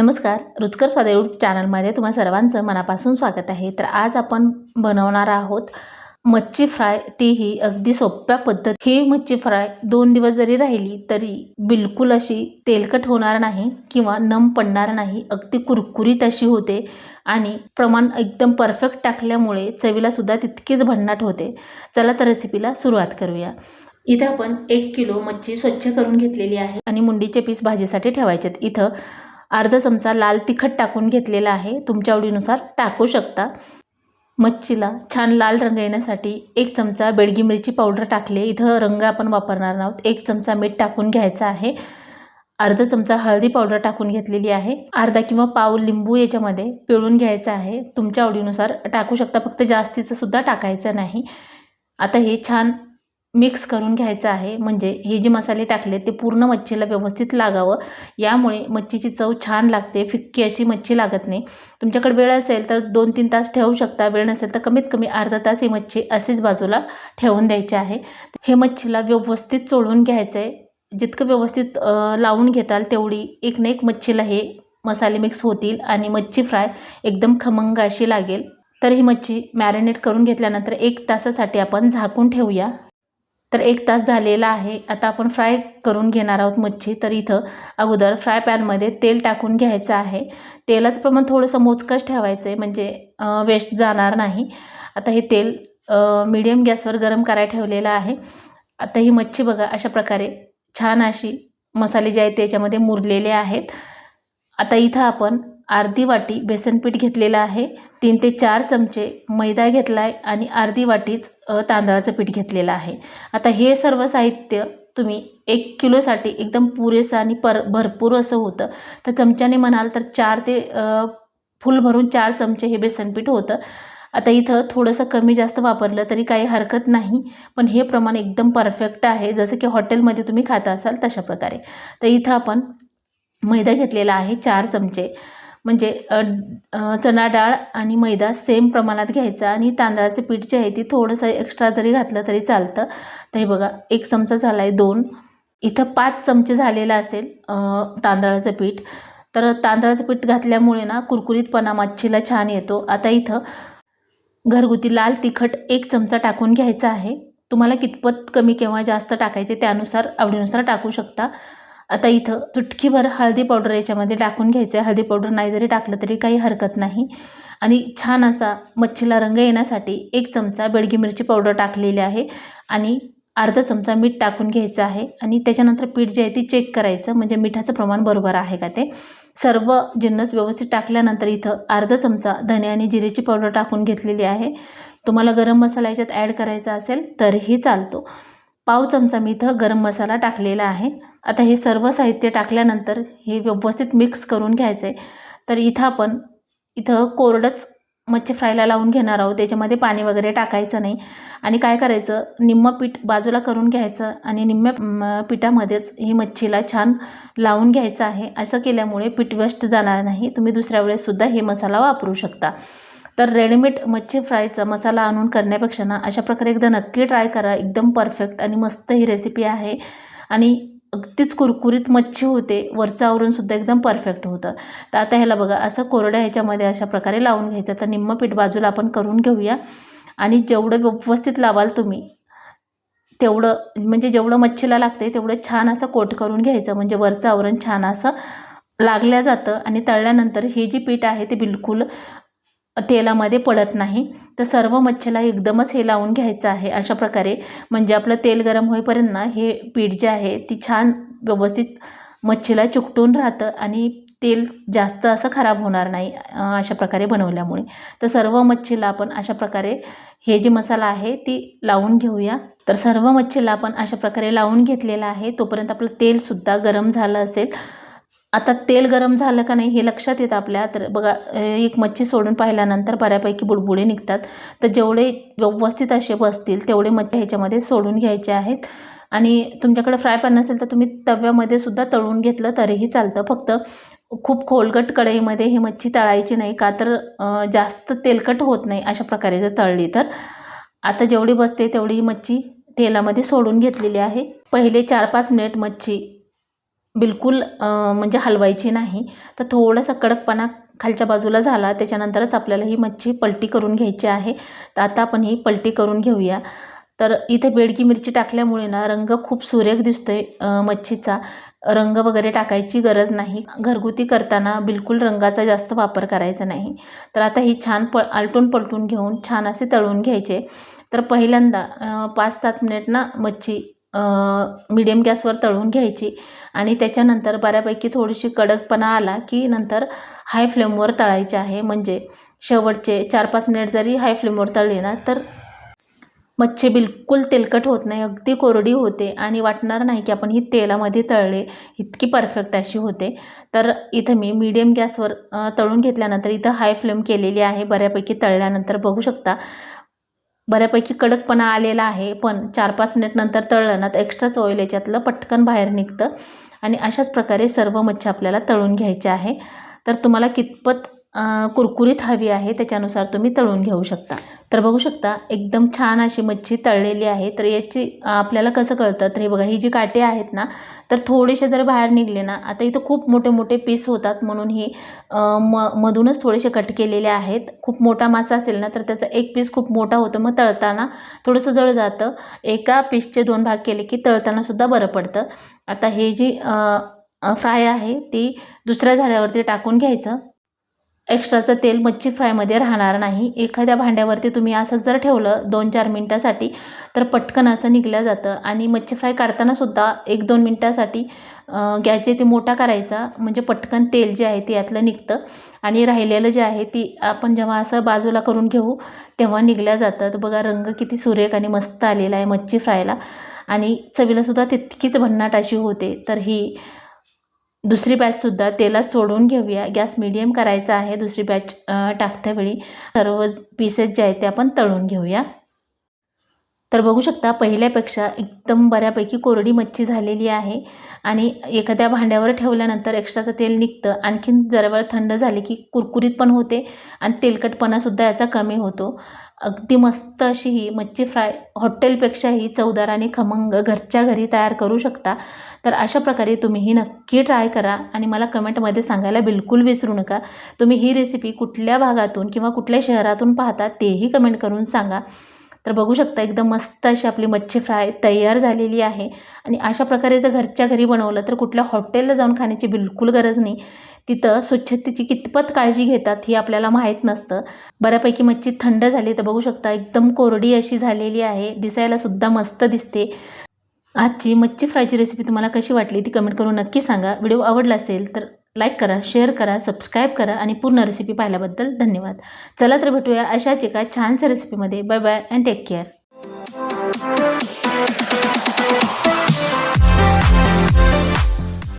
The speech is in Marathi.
नमस्कार रुचकर स्वाद यूट्यूब चॅनलमध्ये तुम्हा सर्वांचं मनापासून स्वागत आहे. तर आज आपण बनवणार आहोत मच्छी फ्राय. तीही अगदी सोप्या पद्धत ही मच्छी फ्राय दोन दिवस जरी राहिली तरी बिलकुल अशी तेलकट होणार नाही किंवा नम पडणार नाही. अगदी कुरकुरीत अशी होते आणि प्रमाण एकदम परफेक्ट टाकल्यामुळे चवीला सुद्धा तितकीच भन्नाट होते. चला तर रेसिपीला सुरुवात करूया. इथं आपण एक किलो मच्छी स्वच्छ करून घेतलेली आहे आणि मुंडीचे पीस भाजीसाठी ठेवायचे आहेत इथं अर्धा चमचा लाल तिखट टाकून घेतलेला आहे. तुमच्या आवडीनुसार टाकू शकता. मच्छीला छान लाल रंग येण्यासाठी एक चमचा बेडगी मिरची पावडर टाकले. इथं रंग आपण वापरणार आहोत. एक चमचा मीठ टाकून घ्यायचा आहे. अर्धा चमचा हळदी पावडर टाकून घेतलेली आहे. अर्धा किंवा पाव लिंबू याच्यामध्ये पिळून घ्यायचं आहे. तुमच्या आवडीनुसार टाकू शकता. फक्त जास्तीचं सुद्धा टाकायचं नाही. आता हे छान मिक्स करून घ्यायचं आहे. म्हणजे हे जे मसाले टाकले ते पूर्ण मच्छीला व्यवस्थित लागावं. यामुळे मच्छीची चव छान लागते. फिक्की अशी मच्छी लागत नाही. तुमच्याकडे वेळ असेल तर दोन तीन तास ठेवू शकता. वेळ नसेल तर कमीत कमी अर्धा तास ही मच्छी असेच बाजूला ठेवून द्यायची आहे. हे मच्छीला व्यवस्थित चोळून घ्यायचं आहे जितकं व्यवस्थित लावून घेताल तेवढी एक ना एक मच्छीला हे मसाले मिक्स होतील आणि मच्छी फ्राय एकदम खमंग अशी लागेल. तर ही मच्छी मॅरिनेट करून घेतल्यानंतर एक तासासाठी आपण झाकून ठेवूया. तर एक तास झालेला आहे. आता आपण फ्राय करून घेणार आहोत मच्छी. तर इथं अगोदर फ्राय पॅनमध्ये तेल टाकून घ्यायचं आहे. तेलाचं प्रमाण थोडंसं मोजकंच ठेवायचं आहे म्हणजे वेस्ट जाणार नाही. आता हे तेल मीडियम गॅसवर गरम करायला ठेवलेलं आहे. आता ही मच्छी बघा अशा प्रकारे छान अशी मसाले जे आहेत त्याच्यामध्ये मुरलेले आहेत. आता इथं आपण अर्धी वाटी बेसनपीठ घेतलेलं आहे. तीन ते चार चमचे मैदा घेतला आहे आणि अर्धी वाटीच तांदळाचं पीठ घेतलेलं आहे. आता हे सर्व साहित्य तुम्ही एक किलोसाठी एकदम पुरेसं आणि पर भरपूर असं होतं. तर चमच्याने म्हणाल तर चार ते फुल भरून चार चमचे हे बेसनपीठ होतं. आता इथं थोडंसं कमी जास्त वापरलं तरी काही हरकत नाही पण हे प्रमाण एकदम परफेक्ट आहे. जसं की हॉटेलमध्ये तुम्ही खाता असाल तशा प्रकारे. तर इथं आपण मैदा घेतलेला आहे चार चमचे. म्हणजे चणा डाळ आणि मैदा सेम प्रमाणात घ्यायचा आणि तांदळाचं पीठ जे आहे ते थोडंसं एक्स्ट्रा जरी घातलं तरी चालतं. तर हे बघा एक चमचा झाला आहे दोन. इथं पाच चमचे झालेलं असेल तांदळाचं पीठ. तर तांदळाचं पीठ घातल्यामुळे ना कुरकुरीतपणा मच्छीला छान येतो. आता इथं घरगुती लाल तिखट एक चमचा टाकून घ्यायचा आहे. तुम्हाला कितपत कमी किंवा जास्त टाकायचे त्यानुसार आवडीनुसार टाकू शकता. आता इथं चुटकीभर हळदी पावडर याच्यामध्ये टाकून घ्यायचं आहे. हळदी पावडर नाही जरी टाकलं तरी काही हरकत नाही. आणि छान असा मच्छीला रंग येण्यासाठी एक चमचा बेडगी मिरची पावडर टाकलेली आहे. आणि अर्धा चमचा मीठ टाकून घ्यायचं आहे. आणि त्याच्यानंतर पीठ जे आहे ती चेक करायचं. म्हणजे मिठाचं प्रमाण बरोबर आहे का ते? सर्व जिन्नस व्यवस्थित टाकल्यानंतर इथं अर्धा चमचा धने आणि जिरेची पावडर टाकून घेतलेली आहे. तुम्हाला गरम मसाला याच्यात ॲड करायचा असेल तरीही चालतो. पाव चमचा मी इथं गरम मसाला टाकलेला आहे. आता हे सर्व साहित्य टाकल्यानंतर हे व्यवस्थित मिक्स करून घ्यायचं. आहे तर इथं आपण इथं कोरडंच मच्छी फ्रायला लावून घेणार आहोत. त्याच्यामध्ये पाणी वगैरे टाकायचं नाही. आणि काय करायचं? निम्मं पीठ बाजूला करून घ्यायचं आणि निम्म्या पिठामध्येच ही मच्छीला छान लावून घ्यायचं आहे. असं केल्यामुळे पीठ वेस्ट जाणार नाही. तुम्ही दुसऱ्या वेळेससुद्धा हे मसाला वापरू शकता. तर रेडीमेड मच्छी फ्रायचा मसाला आणून करण्यापेक्षा ना अशा प्रकारे एकदा नक्की ट्राय करा. एकदम परफेक्ट आणि मस्त ही रेसिपी आहे. आणि अगदीच कुरकुरीत मच्छी होते. वरचं आवरूनसुद्धा एकदम परफेक्ट होतं. तर आता ह्याला बघा असं कोरड्या ह्याच्यामध्ये अशा प्रकारे लावून घ्यायचं. तर निम्म पीठ बाजूला आपण करून घेऊया. आणि जेवढं व्यवस्थित लावाल तुम्ही तेवढं म्हणजे जेवढं मच्छीला लागते तेवढं छान असं कोट करून घ्यायचं. म्हणजे वरचं आवरण छान असं लागल्या जातं. आणि तळल्यानंतर हे जे पीठ आहे ते बिलकुल तेलामध्ये पडत नाही. तर सर्व मच्छीला एकदमच हे लावून घ्यायचं आहे अशा प्रकारे. म्हणजे आपलं तेल गरम होईपर्यंत ना हे पीठ जे आहे ती छान व्यवस्थित मच्छीला चिकटून राहतं आणि तेल जास्त असं खराब होणार नाही अशा प्रकारे बनवल्यामुळे. तर सर्व मच्छीला आपण अशा प्रकारे हे जे मसाला आहे ती लावून घेऊया. तर सर्व मच्छीला आपण अशा प्रकारे लावून घेतलेला आहे. तोपर्यंत आपलं तेलसुद्धा गरम झालं असेल. आता तेल गरम झालं का नाही हे लक्षात येतं आपल्या. तर बघा एक मच्छी सोडून पाहिल्यानंतर बऱ्यापैकी बुडबुडे निघतात. तर जेवढे व्यवस्थित असे बसतील तेवढे मच्छी ह्याच्यामध्ये सोडून घ्यायचे आहेत. आणि तुमच्याकडे फ्राय पॅन नसेल तर तुम्ही तव्यामध्ये सुद्धा तळून घेतलं तरीही चालतं. फक्त खूप खोलगट कढईमध्ये ही मच्छी तळायची नाही का तर जास्त तेलकट होत नाही अशा प्रकारे जर तळली तर. आता जेवढी बसते तेवढी मच्छी तेलामध्ये सोडून घेतलेली आहे. पहिले चार पाच मिनिट मच्छी बिलकुल म्हणजे हलवायची नाही. तर थोडासा कडकपणा खालच्या बाजूला झाला त्याच्यानंतरच आपल्याला ही मच्छी पलटी करून घ्यायची आहे. तर आता आपण ही पलटी करून घेऊया. तर इथे बेडकी मिरची टाकल्यामुळे ना रंग खूप सुरेख दिसतोय मच्छीचा. रंग वगैरे टाकायची गरज नाही. घरगुती करताना बिलकुल रंगाचा जास्त वापर करायचा नाही. तर आता ही छान प आलटून पलटून घेऊन छान असे तळून घ्यायचे. तर पहिल्यांदा पाच सात मिनिट ना मच्छी मीडियम गॅसवर तळून घ्यायची. आणि त्याच्यानंतर बऱ्यापैकी थोडीशी कडकपणा आला की नंतर हाय फ्लेमवर तळायचे आहे. म्हणजे शेवटचे चार पाच मिनिट जरी हाय फ्लेमवर तळले ना तर मच्छी बिलकुल तेलकट होत नाही. अगदी कोरडी होते. आणि वाटणार नाही की आपण ही तेलामध्ये तळले. इतकी परफेक्ट अशी होते. तर इथं मी मीडियम गॅसवर तळून घेतल्यानंतर इथं हाय फ्लेम केलेली आहे. बऱ्यापैकी तळल्यानंतर बघू शकता. बऱ्यापैकी कडकपणा आलेला आहे पण चार पाच मिनिट नंतर तळलं ना तर एक्स्ट्राच ऑइल याच्यातलं पटकन बाहेर निघतं. आणि अशाच प्रकारे सर्व मच्छी आपल्याला तळून घ्यायची आहे. तर तुम्हाला कितपत कुरकुरीत हवी आहे त्याच्यानुसार तुम्ही तळून घेऊ शकता. तर बघू शकता एकदम छान अशी मच्छी तळलेली आहे. तर याची आपल्याला कसं कळतं? तर हे बघा ही जी काटे आहेत ना तर थोडेसे जर बाहेर निघले ना आता इथं खूप मोठे मोठे पीस होतात. म्हणून हे म मधूनच थोडेसे कट केलेले आहेत. खूप मोठा मासा असेल ना तर त्याचा एक पीस खूप मोठा होतो. मग तळताना थोडंसं जळ जातं. एका पीसचे दोन भाग केले की तळतानासुद्धा बरं पडतं. आता हे जी फ्राय आहे ती दुसऱ्या झाल्यावरती टाकून घ्यायचं. एक्स्ट्राचं तेल मच्छी फ्रायमध्ये राहणार नाही. एखाद्या भांड्यावरती तुम्ही असंच जर ठेवलं दोन चार मिनटासाठी तर पटकन असं निघलं जातं. आणि मच्छी फ्राय काढतानासुद्धा एक दोन मिनटासाठी गॅस जे ते मोठा करायचा. म्हणजे पटकन तेल जे आहे ते यातलं निघतं. आणि राहिलेलं जे आहे ती आपण जेव्हा असं बाजूला करून घेऊ तेव्हा निघल्या जातं तर बघा रंग किती सुरेख आणि मस्त आलेला आहे मच्छी फ्रायला. आणि चवीलासुद्धा तितकीच भन्नाट अशी होते. तर ही दुसरी बॅचसुद्धा तेलात सोडून घेऊया. गॅस मिडियम करायचा आहे. दुसरी बॅच टाकत्यावेळी सर्व पीसेस जे आहेत ते आपण तळून घेऊया. तर बघू शकता पहिल्यापेक्षा एकदम बऱ्यापैकी कोरडी मच्छी झालेली आहे आणि एखाद्या भांड्यावर ठेवल्यानंतर एक्स्ट्राचं तेल निघतं. आणखीन जरा वेळ थंड झाली की कुरकुरीत पण होते आणि तेलकटपणासुद्धा याचा कमी होतो. अगदी मस्त अशी ही मच्छी फ्राय हॉटेलपेक्षाही चवदार आणि खमंग घरच्या घरी तयार करू शकता. तर अशा प्रकारे तुम्ही ही नक्की ट्राय करा आणि मला कमेंटमध्ये सांगायला बिलकुल विसरू नका. तुम्ही ही रेसिपी कुठल्या भागातून किंवा कुठल्या शहरातून पाहता तेही कमेंट करून सांगा. तर बघू शकता एकदम मस्त अशी आपली मच्छी फ्राय तयार झालेली आहे. आणि अशा प्रकारे जर घरच्या घरी बनवलं तर कुठल्या हॉटेलला जाऊन खाण्याची बिलकुल गरज नाही. तिथं स्वच्छतेची कितपत काळजी घेतात हे आपल्याला माहीत नसतं. बऱ्यापैकी मच्छी थंड झाली तर बघू शकता एकदम कोरडी अशी झालेली आहे. दिसायला सुद्धा मस्त दिसते. आजची मच्छी फ्रायची रेसिपी तुम्हाला कशी वाटली ती कमेंट करून नक्की सांगा. व्हिडिओ आवडला असेल तर लाईक करा शेअर करा सबस्क्राईब करा आणि पूर्ण रेसिपी पाहिल्याबद्दल धन्यवाद. चला तर भेटूया अशाच एका छानशा रेसिपीमध्ये bye bye and take care